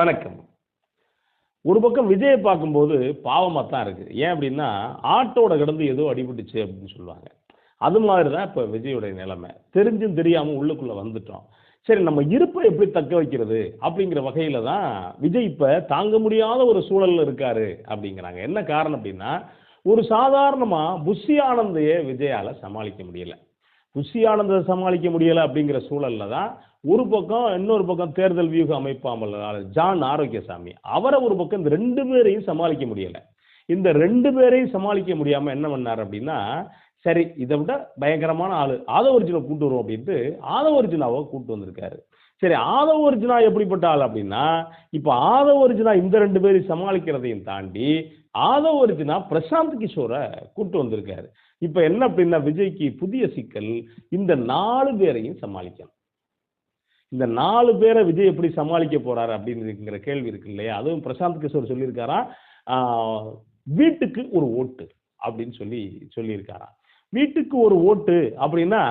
வணக்கம். ஒரு பக்கம் விஜயை பார்க்கும்போது பாவமாக தான் இருக்குது ஏன் அப்படின்னா ஆட்டோட கிடந்து ஏதோ அடிபட்டுச்சு அப்படின்னு சொல்லுவாங்க. அது மாதிரி தான் இப்போ விஜயோடைய நிலைமை. தெரிஞ்சும் தெரியாமல் உள்ளுக்குள்ளே வந்துட்டோம். சரி நம்ம இருப்பை எப்படி தக்க வைக்கிறது அப்படிங்கிற வகையில் தான் விஜய் இப்போ தாங்க முடியாத ஒரு சூழலில் இருக்காரு அப்படிங்கிறாங்க. என்ன காரணம் அப்படின்னா ஒரு சாதாரணமாக புஷி ஆனந்தையே விஜயால் சமாளிக்க முடியலை. புஷி ஆனந்தை சமாளிக்க முடியலை அப்படிங்கிற சூழலில் தான் ஒரு பக்கம் இன்னொரு பக்கம் தேர்தல் வியூக அமைப்பாமல் ஜான் ஆரோக்கியசாமி அவரை ஒரு பக்கம் இந்த ரெண்டு பேரையும் சமாளிக்க முடியலை. இந்த ரெண்டு பேரையும் சமாளிக்க முடியாமல் என்ன பண்ணார் அப்படின்னா சரி இதை விட பயங்கரமான ஆள் ஆதவர்ஜுனை கூட்டு வருவோம் அப்படின்ட்டு ஆதவர்ஜுனாவை கூட்டு வந்திருக்காரு. சரி ஆதவர்ஜுனா எப்படிப்பட்ட ஆள் அப்படின்னா இப்போ ஆதவர்ஜுனா இந்த ரெண்டு பேரையும் சமாளிக்கிறதையும் தாண்டி ஆதவர்ஜுனா பிரசாந்த் கிஷோரை கூட்டு வந்திருக்காரு. இப்போ என்ன அப்படின்னா விஜய்க்கு புதிய சிக்கல் இந்த நாலு பேரையும் சமாளிக்கணும். இந்த நாலு பேரை விஜய் எப்படி சமாளிக்க போறாரு அப்படிங்கிற கேள்வி இருக்கு இல்லையா? அதுவும் பிரசாந்த் கிஷோர் சொல்லியிருக்காரா? வீட்டுக்கு ஒரு ஓட்டு அப்படின்னு சொல்லி சொல்லியிருக்காராம் வீட்டுக்கு ஒரு ஓட்டு அப்படின்னா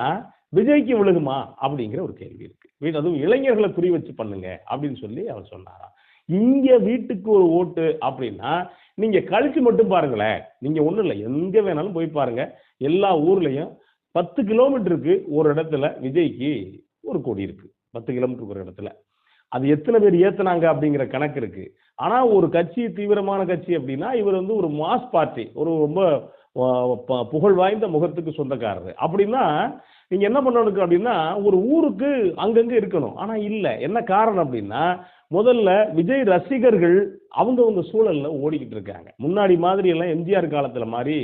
விஜய்க்கு விழுகுமா அப்படிங்கிற ஒரு கேள்வி இருக்கு. வீட்டு அதுவும் இளைஞர்களை குறி வச்சு பண்ணுங்க அப்படின்னு சொல்லி அவர் சொன்னாராம் இங்க வீட்டுக்கு ஒரு ஓட்டு அப்படின்னா நீங்க கழிச்சு மட்டும் பாருங்களேன். நீங்க ஒண்ணும் இல்லை. எங்க வேணாலும் போய் பாருங்க. எல்லா ஊர்லயும் பத்து கிலோமீட்டருக்கு ஒரு இடத்துல விஜய்க்கு ஒரு கொடி இருக்கு. பத்து கிலோமீட்டருக்கு ஒரு இடத்துல. அது எத்தனை பேர் ஏத்துனாங்க அப்படிங்கிற கணக்கு இருக்கு. ஆனா ஒரு கட்சி தீவிரமான கட்சி அப்படின்னா இவர் வந்து ஒரு மாஸ் பார்ட்டி ஒரு ரொம்ப புகழ் வாய்ந்த முகத்துக்கு சொந்தக்காரர். அப்படின்னா நீங்க என்ன பண்ணணும் அப்படின்னா ஒரு ஊருக்கு அங்கங்க இருக்கணும். ஆனா இல்ல. என்ன காரணம் அப்படின்னா முதல்ல விஜய் ரசிகர்கள் அவங்கவுங்க சூழல்ல ஓடிக்கிட்டு இருக்காங்க. முன்னாடி மாதிரி எல்லாம் எம்ஜிஆர் காலத்துல மாதிரி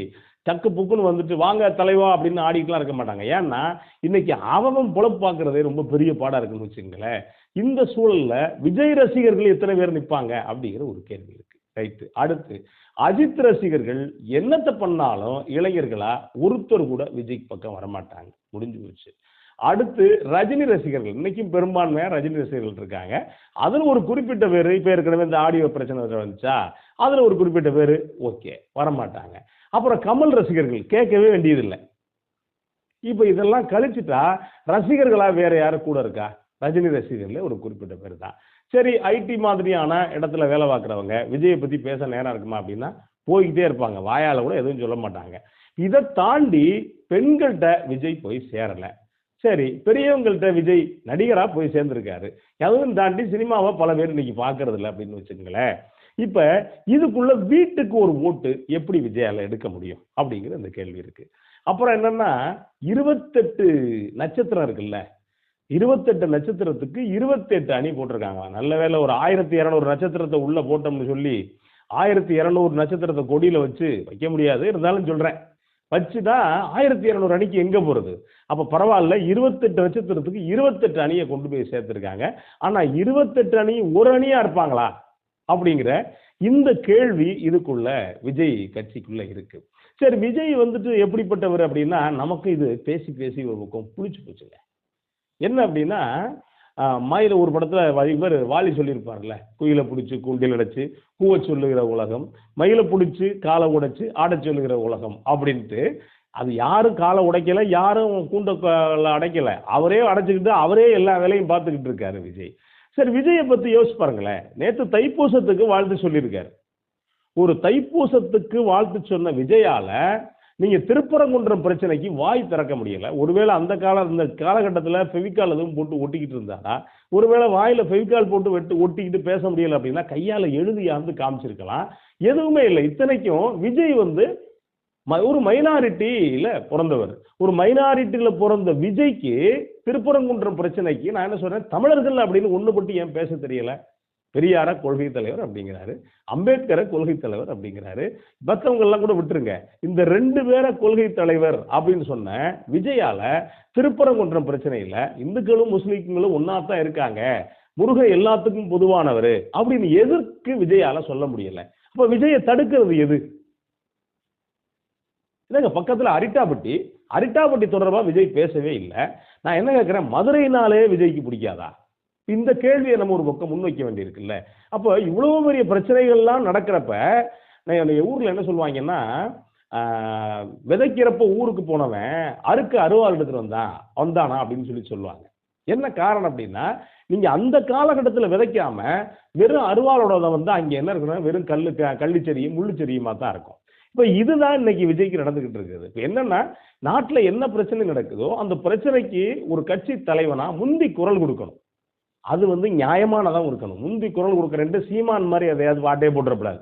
டக்கு புக்குன்னு வந்துட்டு வாங்க தலைவா அப்படின்னு ஆடிட்டுலாம் இருக்க மாட்டாங்க. ஏன்னா இன்னைக்கு அவன் பொழப்பு பார்க்குறதே ரொம்ப பெரிய பாடா இருக்குன்னு வச்சுங்களேன் இந்த சூழல்ல விஜய் ரசிகர்கள் எத்தனை பேர் நிற்பாங்க அப்படிங்கிற ஒரு கேள்வி இருக்கு. ரைட்டு. அடுத்து அஜித் ரசிகர்கள் என்னத்தை பண்ணாலும் இளைஞர்களா ஒருத்தர் கூட விஜய் பக்கம் வரமாட்டாங்க. முடிஞ்சு போச்சு. அடுத்து ரஜினி ரசிகர்கள். இன்னைக்கும் பெரும்பான்மையாக ரஜினி ரசிகர்கள் இருக்காங்க. அதில் ஒரு குறிப்பிட்ட பேர் இப்போ ஏற்கனவே இந்த ஆடியோ பிரச்சனை வந்துச்சா? அதில் ஒரு குறிப்பிட்ட பேர் ஓகே வரமாட்டாங்க. அப்புறம் கமல் ரசிகர்கள் கேட்கவே வேண்டியதில்லை. இப்போ இதெல்லாம் கழிச்சுட்டா ரசிகர்களாக வேற யாரும் கூட இருக்கா? ரஜினி ரசிகர்களே ஒரு குறிப்பிட்ட பேர் தான். சரி ஐடி மாதிரியான இடத்துல வேலை பார்க்குறவங்க விஜயை பற்றி பேச நேரம் இருக்குமா அப்படின்னா போய்கிட்டே இருப்பாங்க. வாயால் கூட எதுவும் சொல்ல மாட்டாங்க. இதை தாண்டி பெண்கள்கிட்ட விஜய் போய் சேரலை. சரி பெரியவங்கள்ட்ட விஜய் நடிகராக போய் சேர்ந்துருக்காரு. அதுவும் தாண்டி சினிமாவை பல பேர் இன்னைக்கு பார்க்கறதில்ல அப்படின்னு வச்சுக்கோங்களேன். இப்ப இதுக்குள்ள வீட்டுக்கு ஒரு ஓட்டு எப்படி விஜயால எடுக்க முடியும் அப்படிங்கிற இந்த கேள்வி இருக்கு. அப்புறம் என்னன்னா இருபத்தெட்டு நட்சத்திரம் இருக்குல்ல இருபத்தெட்டு நட்சத்திரத்துக்கு இருபத்தெட்டு அணி போட்டிருக்காங்க. நல்ல வேளை ஒரு ஆயிரத்தி இரநூறு நட்சத்திரத்தை உள்ள போட்டோம்னு சொல்லி ஆயிரத்தி இரநூறு நட்சத்திரத்தை கொடியில வச்சு வைக்க முடியாது. இருந்தாலும் சொல்றேன் வச்சுதான் ஆயிரத்தி இரநூறு அணிக்கு எங்க போறது? அப்ப பரவாயில்ல இருபத்தெட்டு நட்சத்திரத்துக்கு இருபத்தெட்டு அணியை கொண்டு போய் சேர்த்திருக்காங்க. ஆனா இருபத்தெட்டு அணி ஒரு அணியா இருப்பாங்களா? அப்படிங்கிற இந்த கேள்வி இதுக்குள்ள விஜய் கட்சிக்குள்ள இருக்கு. சரி விஜய் வந்துட்டு எப்படிப்பட்டவர் அப்படின்னா நமக்கு இது பேசி பேசி ஒரு பக்கம் புளிச்சு போச்சுங்க. என்ன அப்படின்னா மயில ஒரு படத்துல பேர் இவர் வாலி சொல்லியிருப்பார்ல குயிலை பிடிச்சி கூண்டில் அடைச்சு கூவச் சொல்லுகிற உலகம் மயிலை பிடிச்சி காலை உடைச்சு ஆடச் சொல்லுகிற உலகம் அப்படின்ட்டு அது யாரும் காலை உடைக்கல யாரும் கூண்ட அடைக்கல. அவரே அடைச்சிக்கிட்டு அவரே எல்லா வேலையும் பார்த்துக்கிட்டு இருக்காரு விஜய். சரி விஜயை பத்தி யோசிச்சு பாருங்களேன். நேற்று தைப்பூசத்துக்கு வாழ்த்து சொல்லியிருக்காரு. ஒரு தைப்பூசத்துக்கு வாழ்த்து சொன்ன விஜயால நீங்க திருப்பரங்குன்றம் பிரச்சனைக்கு வாய் திறக்க முடியல. ஒருவேளை அந்த கால இந்த காலகட்டத்தில் ஃபெவிகால் எதுவும் போட்டு ஒட்டிக்கிட்டு இருந்தாரா? ஒருவேளை வாயில ஃபெவிகால் போட்டு வெட்டு ஒட்டிக்கிட்டு பேச முடியல அப்படின்னா கையால எழுதியாந்து காமிச்சிருக்கலாம்? எதுவுமே இல்லை. இத்தனைக்கும் விஜய் வந்து ஒரு மைனாரிட்டியில பிறந்தவர். ஒரு மைனாரிட்டியில பிறந்த விஜய்க்கு திருப்பரங்குன்றம் பிரச்சனைக்கு நான் என்ன சொல்றேன் தமிழர்கள் அப்படின்னு ஒண்ணுபட்டு ஏன் பேச தெரியல? பெரியார கொள்கை தலைவர் அப்படிங்கிறாரு அம்பேத்கரை கொள்கை தலைவர் அப்படிங்கிறாரு. மற்றவங்கெல்லாம் கூட விட்டுருங்க. இந்த ரெண்டு பேரை கொள்கை தலைவர் அப்படின்னு சொன்ன விஜயால திருப்பரங்குன்றம் பிரச்சனை இந்துக்களும் முஸ்லீம்களும் ஒன்றா தான் இருக்காங்க. முருகன் எல்லாத்துக்கும் பொதுவானவர் அப்படின்னு எதற்கு விஜயால சொல்ல முடியல? அப்ப விஜயை தடுக்கிறது எது? இல்லைங்க பக்கத்தில் அரிட்டாப்பட்டி அரிட்டாப்பட்டி தொடர்பாக விஜய் பேசவே இல்லை. நான் என்ன கேட்குறேன் மதுரையினாலே விஜய்க்கு பிடிக்காதா? இந்த கேள்வியை நம்ம ஒரு பக்கம் முன்வைக்க வேண்டியிருக்குல்ல. அப்போ இவ்வளோ பெரிய பிரச்சனைகள்லாம் நடக்கிறப்ப நான் என்னுடைய ஊரில் என்ன சொல்லுவாங்கன்னா விதைக்கிறப்ப ஊருக்கு போனவன் அறுக்க அருவாள் எடுத்துகிட்டு வந்தான் வந்தானா அப்படின்னு சொல்லி சொல்லுவாங்க. என்ன காரணம் அப்படின்னா நீங்கள் அந்த காலகட்டத்தில் விதைக்காம வெறும் அருவாளோட வந்து அங்கே என்ன இருக்குன்னா வெறும் கல்லு க- கள்ளிச்செடியும் முள்ளுச்செடியுமா தான் இருக்கும். இப்போ இதுதான் இன்னைக்கு விஜய்க்கு நடந்துகிட்டு இருக்குது. இப்போ என்னன்னா நாட்டில் என்ன பிரச்சனை நடக்குதோ அந்த பிரச்சனைக்கு ஒரு கட்சி தலைவனா முந்தி குரல் கொடுக்கணும். அது வந்து நியாயமானதான் இருக்கணும் முந்தி குரல் கொடுக்குறேன்ட்டு சீமான் மாதிரி எதையாவது வாட்டே போட்டுறப்படாது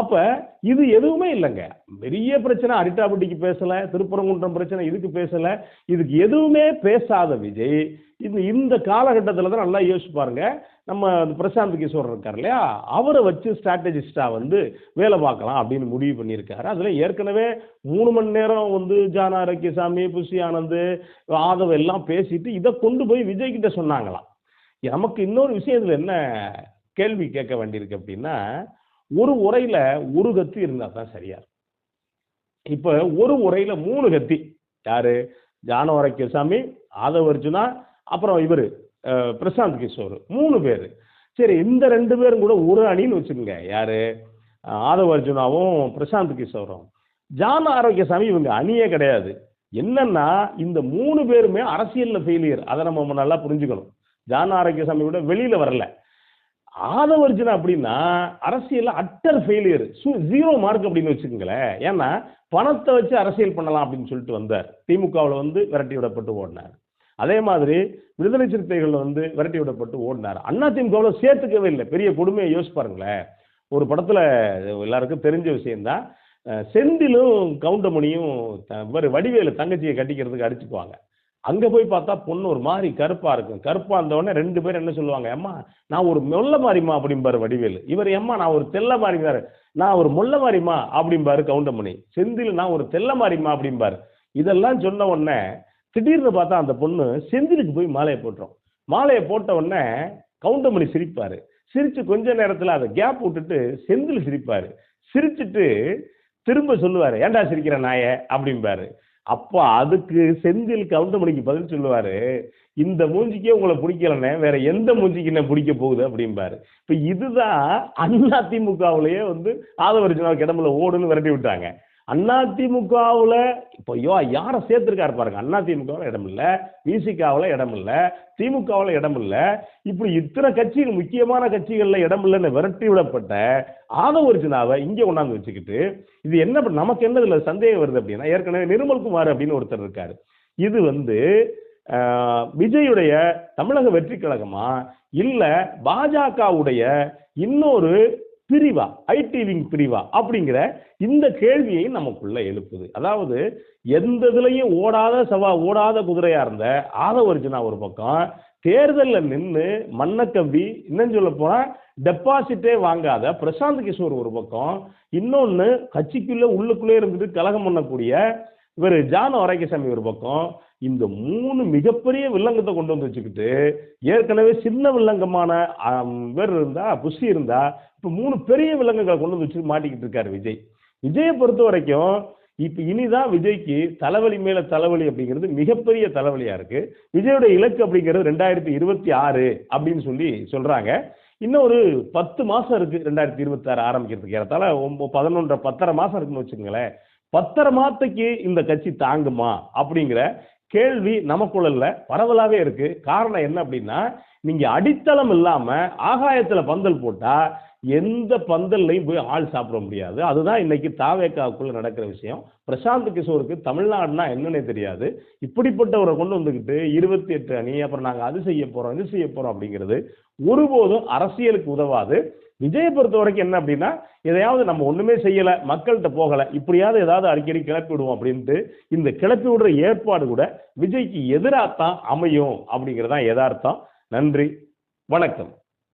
அப்ப இது எதுவுமே இல்லைங்க. பெரிய பிரச்சனை அரிட்டாபட்டிக்கு பேசல திருப்பரங்குன்றம் பிரச்சனை இதுக்கு பேசல. இதுக்கு எதுவுமே பேசாத விஜய் இந்த இந்த காலகட்டத்தில் தான் நல்லா யோசிச்சு பாருங்க. நம்ம அந்த பிரசாந்த் கிஷோர் இருக்கார் இல்லையா? அவரை வச்சு ஸ்ட்ராட்டஜிஸ்டாக வந்து வேலை பார்க்கலாம் அப்படின்னு முடிவு பண்ணியிருக்காரு. அதில் ஏற்கனவே மூணு மணி நேரம் வந்து ஜான ஆரோக்கியசாமி புஷி ஆனந்த் ஆதவ் எல்லாம் பேசிட்டு இதை கொண்டு போய் விஜய்கிட்ட சொன்னாங்களாம். நமக்கு இன்னொரு விஷயம் என்ன கேள்வி கேட்க வேண்டியிருக்கு அப்படின்னா ஒரு உரையில் ஒரு கத்தி இருந்தால் தான் சரியா இப்போ ஒரு உரையில் மூணு கத்தி. யாரு? ஜான ஆதவ அர்ஜுனா அப்புறம் இவர். பிரசாந்த் கிஷோர். மூணு பேர். சரி இந்த ரெண்டு பேரும் கூட ஒரு அணின்னு வச்சுக்கோங்க. யார்? ஆதவ அர்ஜுனாவும் பிரசாந்த் கிஷோரும். ஜான ஆரோக்கியசாமி இவங்க அணியே கிடையாது. என்னன்னா இந்த மூணு பேருமே அரசியலில் ஃபெயிலியர் அதை நம்ம நல்லா புரிஞ்சுக்கணும். ஜான ஆரோக்கியசாமி கூட வெளியில் வரல. ஆதவர்ஜுனா அப்படின்னா அரசியலில் அட்டர் ஃபெயிலியர் ஜீரோ மார்க் அப்படின்னு வச்சுக்கோங்களேன். ஏன்னா பணத்தை வச்சு அரசியல் பண்ணலாம் அப்படின்னு சொல்லிட்டு வந்தார். திமுகவில் வந்து விரட்டி விடப்பட்டு ஓடினார். அதே மாதிரி விடுதலை சிறுத்தைகள் வந்து விரட்டி விடப்பட்டு ஓடினார். அண்ணா திமுகவில் சேர்த்துக்கவே இல்லை. பெரிய கொடுமையை யோசிச்சு பாருங்களேன். ஒரு படத்தில் எல்லாருக்கும் தெரிஞ்ச விஷயம்தான் செந்திலும் கவுண்டமணியும் இவர் வடிவேலு தங்கச்சியை கட்டிக்கிறதுக்கு அடிச்சுக்குவாங்க. அங்கே போய் பார்த்தா பொண்ணு ஒரு மாதிரி கருப்பாக இருக்கும். கருப்பாக இருந்தவொடனே ரெண்டு பேரும் என்ன சொல்லுவாங்க அம்மா நான் ஒரு மொல்ல மாறிமா அப்படிம்பாரு வடிவேலு. இவர் அம்மா நான் ஒரு தெல்ல மாறிமாரு நான் ஒரு மொல்ல மாறிமா அப்படிம்பாரு கவுண்டமணி. செந்தில் நான் ஒரு தெல்ல மாறிமா அப்படிம்பாரு. இதெல்லாம் சொன்ன உடனே திடீர்னு பார்த்தா அந்த பொண்ணு செந்திலுக்கு போய் மாலையை போட்டுரும். மாலையை போட்ட உடனே கவுண்டமணி சிரிப்பார். சிரித்து கொஞ்ச நேரத்தில் அதை கேப் விட்டுட்டு செந்தில் சிரிப்பார். சிரிச்சுட்டு திரும்ப சொல்லுவார் ஏன்டா சிரிக்கிற நாய? அப்படிம்பாரு. அப்போ அதுக்கு செந்தில் கவுண்டமணிக்கு பதில் சொல்லுவார் இந்த மூஞ்சிக்கே உங்களை பிடிக்கலண்ணே வேற எந்த மூஞ்சிக்கு என்ன பிடிக்க போகுது? அப்படிம்பாரு. இப்போ இதுதான் அண்ணா வந்து ஆதவர்ஜுனாவுக்கு இடமுல ஓடுன்னு விரட்டி விட்டாங்க. அண்ணா இப்போ யோ யாரை சேர்த்துருக்காரு பாருங்க. அண்ணா திமுகவில் இடம் இல்லை விசிகாவில் இடம் இல்லை திமுகவில் இடம் இல்லை. இப்படி இத்தனை கட்சிகள் முக்கியமான கட்சிகளில் இடம் இல்லைன்னு விரட்டி விடப்பட்ட ஆதவர்ஜுனாவை இங்கே கொண்டாந்து வச்சுக்கிட்டு இது என்ன நமக்கு என்ன இதில் சந்தேகம் வருது அப்படின்னா ஏற்கனவே நிர்மல்குமார் அப்படின்னு ஒருத்தர் இருக்காரு. இது வந்து விஜயுடைய தமிழக வெற்றி கழகமா இல்லை பாஜகவுடைய இன்னொரு பிரிவா ஐடி விங் பிரிவா அப்படிங்கிற இந்த கேள்வியை நமக்குள்ள எழுப்புது. அதாவது எந்த இதுலையும் ஓடாத சவா ஓடாத குதிரையா இருந்த ஆதவர்ஜுனா ஒரு பக்கம் தேர்தலில் நின்று மன்னக்கம்பி கவ்வி இன்னும் சொல்ல போனா டெபாசிட்டே வாங்காத பிரசாந்த் கிஷோர் ஒரு பக்கம் இன்னொன்னு கட்சிக்குள்ள உள்ளுக்குள்ளே இருந்துட்டு கலகம் பண்ணக்கூடிய இவர் ஜான வரைக்கசாமி ஒரு பக்கம் இந்த மூணு மிகப்பெரிய வில்லங்கத்தை கொண்டு வந்து வச்சுக்கிட்டு ஏற்கனவே சின்ன வில்லங்கமான இவர் இருந்தா புஷி இருந்தா இப்போ மூணு பெரிய விலங்குகளை கொண்டு வந்து வச்சு மாட்டிக்கிட்டு இருக்காரு விஜய். விஜயை பொறுத்த வரைக்கும் இப்போ இனிதான் விஜய்க்கு தலைவலி மேல தலைவலி அப்படிங்கிறது மிகப்பெரிய தலைவலியா இருக்கு. விஜயோட இலக்கு அப்படிங்கிறது ரெண்டாயிரத்தி இருபத்தி ஆறு அப்படின்னு சொல்லி சொல்றாங்க. இன்னும் ஒரு பத்து மாசம் இருக்கு ரெண்டாயிரத்தி இருபத்தி ஆறு ஆரம்பிக்கிறதுக்கு. ஏறத்தால பதினொன்றரை பத்தரை மாசம் இருக்குன்னு வச்சுக்கோங்களேன். பத்தரை மாதத்துக்கு இந்த கட்சி தாங்குமா அப்படிங்கிற கேள்வி நமக்குள்ள பரவலாகவே பரவலாவே இருக்கு. காரணம் என்ன அப்படின்னா நீங்க அடித்தளம் இல்லாம ஆகாயத்துல பந்தல் போட்டா எந்த பந்தல்லையும் போய் ஆள் சாப்பிட முடியாது. அதுதான் இன்னைக்கு தாவேக்காவுக்குள்ள நடக்கிற விஷயம். பிரசாந்த் கிஷோருக்கு தமிழ்நாடுனா என்னன்னே தெரியாது. இப்படிப்பட்டவரை கொண்டு வந்துக்கிட்டு இருபத்தி எட்டு அணி அப்புறம் நாங்க அது செய்ய போறோம் இது செய்ய போறோம் அப்படிங்கிறது ஒருபோதும் அரசியலுக்கு உதவாது. விஜயை பொறுத்த வரைக்கும் என்ன அப்படின்னா எதையாவது நம்ம ஒண்ணுமே செய்யல மக்கள்கிட்ட போகல இப்படியாவது ஏதாவது அடிக்கடி கிளப்பி விடுவோம் அப்படின்ட்டு இந்த கிளப்பி விடுற ஏற்பாடு கூட விஜய்க்கு எதிராகத்தான் அமையும் அப்படிங்கிறதான் யதார்த்தம். நன்றி. வணக்கம்.